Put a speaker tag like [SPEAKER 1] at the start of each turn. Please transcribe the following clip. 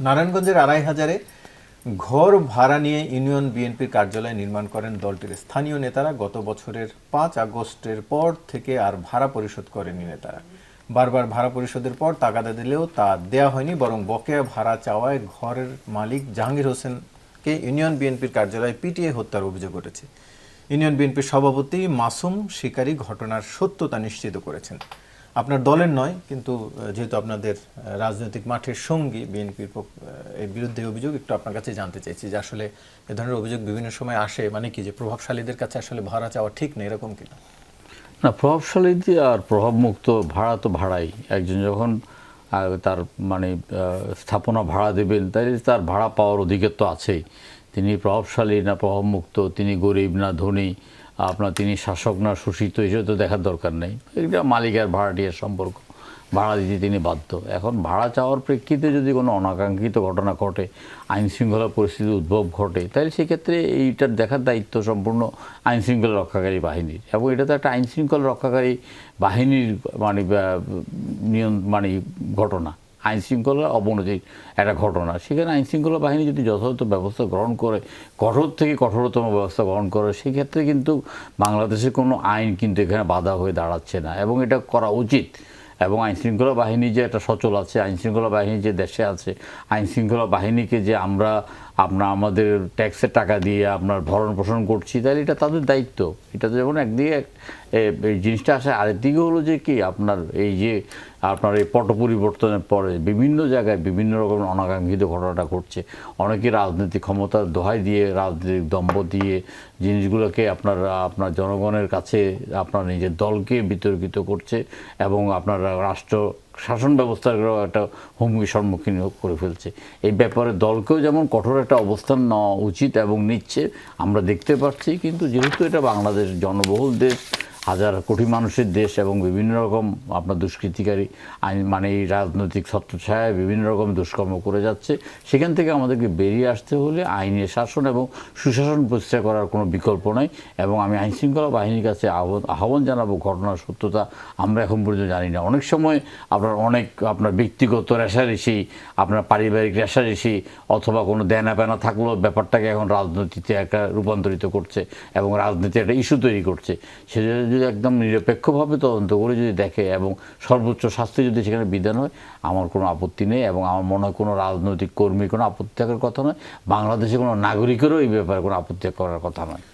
[SPEAKER 1] নারায়ণগঞ্জের আড়াই হাজারে ঘর ভাড়া নিয়ে ইউনিয়ন বিএনপির কার্যালয় নির্মাণ করেন দলটির স্থানীয় নেতারা। গত বছরের পাঁচ আগস্টের পর থেকে আর ভাড়া পরিশোধ করেনি নেতারা। বারবার ভাড়া পরিশোধের পর তাগাদা দিলেও তা দেয়া হয়নি, বরং বকেয়া ভাড়া চাওয়ায় ঘরের মালিক জাহাঙ্গীর হোসেনকে ইউনিয়ন বিএনপির কার্যালয়ে পিটিয়ে হত্যার অভিযোগ উঠেছে। ইউনিয়ন বিএনপির সভাপতি মাসুম শিকারী ঘটনার সত্যতা নিশ্চিত করেছেন। আপনার দলের নয়, কিন্তু যেহেতু আপনাদের রাজনৈতিক মাঠের সঙ্গী বিএনপির এর বিরুদ্ধে অভিযোগ, একটু আপনার কাছে জানতে চাইছি যে আসলে এ ধরনের অভিযোগ বিভিন্ন সময় আসে মানে কি যে প্রভাবশালীদের কাছে আসলে ভাড়া চাওয়া ঠিক নেই এরকম কিনা
[SPEAKER 2] না? প্রভাবশালী দিয়ে আর প্রভাবমুক্ত ভাড়া তো ভাড়াই। একজন যখন তার মানে স্থাপনা ভাড়া দেবেন তাই তার ভাড়া পাওয়ার অধিকার তো আছেই। তিনি প্রভাবশালী না প্রভাবমুক্ত, তিনি গরিব না ধনী আপনার তিনি শাসক না শোষিত এসব তো দেখার দরকার নেই। এটা মালিক আর ভাড়াটিয়ার সম্পর্ক। ভাড়া দিতে তিনি বাধ্য। এখন ভাড়া চাওয়ার প্রেক্ষিতে যদি কোনো অনাকাঙ্ক্ষিত ঘটনা ঘটে আইন শৃঙ্খলা পরিস্থিতির উদ্ভব ঘটে, তাহলে সেক্ষেত্রে এইটার দেখার দায়িত্ব সম্পূর্ণ আইন শৃঙ্খলা রক্ষাকারী বাহিনীর। এবং এটা তো একটা আইন শৃঙ্খলা রক্ষাকারী বাহিনীর মানে নিয়ন মানে ঘটনা। আইন শৃঙ্খলার অবনতির একটা ঘটনা। সেখানে আইন শৃঙ্খলা বাহিনী যদি যথাযথ ব্যবস্থা গ্রহণ করে, কঠোর থেকে কঠোরতম ব্যবস্থা গ্রহণ করে, সেক্ষেত্রে কিন্তু বাংলাদেশের কোনো আইন কিন্তু এখানে বাধা হয়ে দাঁড়াচ্ছে না এবং এটা করা উচিত। এবং আইন শৃঙ্খলা বাহিনী যে একটা সচল আছে আইন শৃঙ্খলা বাহিনী যে দেশে আছে আইন শৃঙ্খলা বাহিনীকে যে আমরা আপনার আমাদের ট্যাক্সের টাকা দিয়ে আপনার ভরণ পোষণ করছি, তাহলে এটা তাদের দায়িত্ব। এটা তো যেমন একদিকে এই জিনিসটা আসে আরেকদিকে হলো যে কি, আপনার এই যে আপনার এই পট পরিবর্তনের পরে বিভিন্ন জায়গায় বিভিন্ন রকম অনাকাঙ্ক্ষিত ঘটনাটা ঘটছে। অনেকে রাজনৈতিক ক্ষমতার দোহাই দিয়ে, রাজনৈতিক দম্ভ দিয়ে জিনিসগুলোকে আপনার আপনার জনগণের কাছে আপনার নিজের দলকে বিতর্কিত করছে এবং আপনার রাষ্ট্র শাসন ব্যবস্থার একটা হুমকির সম্মুখীন করে ফেলছে। এই ব্যাপারে দলকেও যেমন কঠোর একটা অবস্থান নেওয়া উচিত এবং নিচ্ছে, আমরা দেখতে পাচ্ছি, কিন্তু যেহেতু এটা বাংলাদেশ জনবহুল দেশ হাজার কোটি মানুষের দেশ এবং বিভিন্ন রকম আপনার দুষ্কৃতিকারী আইন মানে এই রাজনৈতিক ছত্রছায়ায় বিভিন্ন রকম দুষ্কর্ম করে যাচ্ছে। সেখান থেকে আমাদেরকে বেরিয়ে আসতে হলে আইনের শাসন এবং সুশাসন প্রতিষ্ঠা করার কোনো বিকল্প নাই এবং আমি আইন শৃঙ্খলা বাহিনীর কাছে আহ্বান জানাব ঘটনার সত্যতা। আমরা এখন পর্যন্ত জানি না। অনেক সময় আপনার অনেক আপনার ব্যক্তিগত রেশারেশি, আপনার পারিবারিক রেশারেশি অথবা কোনো দেনা পেনা থাকলেও ব্যাপারটাকে এখন রাজনীতিতে একটা রূপান্তরিত করছে এবং রাজনীতি একটা ইস্যু তৈরি করছে। সেটা যদি একদম নিরপেক্ষভাবে তদন্ত করে যদি দেখে এবং সর্বোচ্চ শাস্তি যদি সেখানে বিধান হয়, আমার কোনো আপত্তি নেই এবং আমার মনে হয় কোনো রাজনৈতিক কর্মী কোনো আপত্তি থাকার কথা নয়। বাংলাদেশে কোনো নাগরিকেরও এই ব্যাপারে কোনো আপত্তি করার কথা নয়।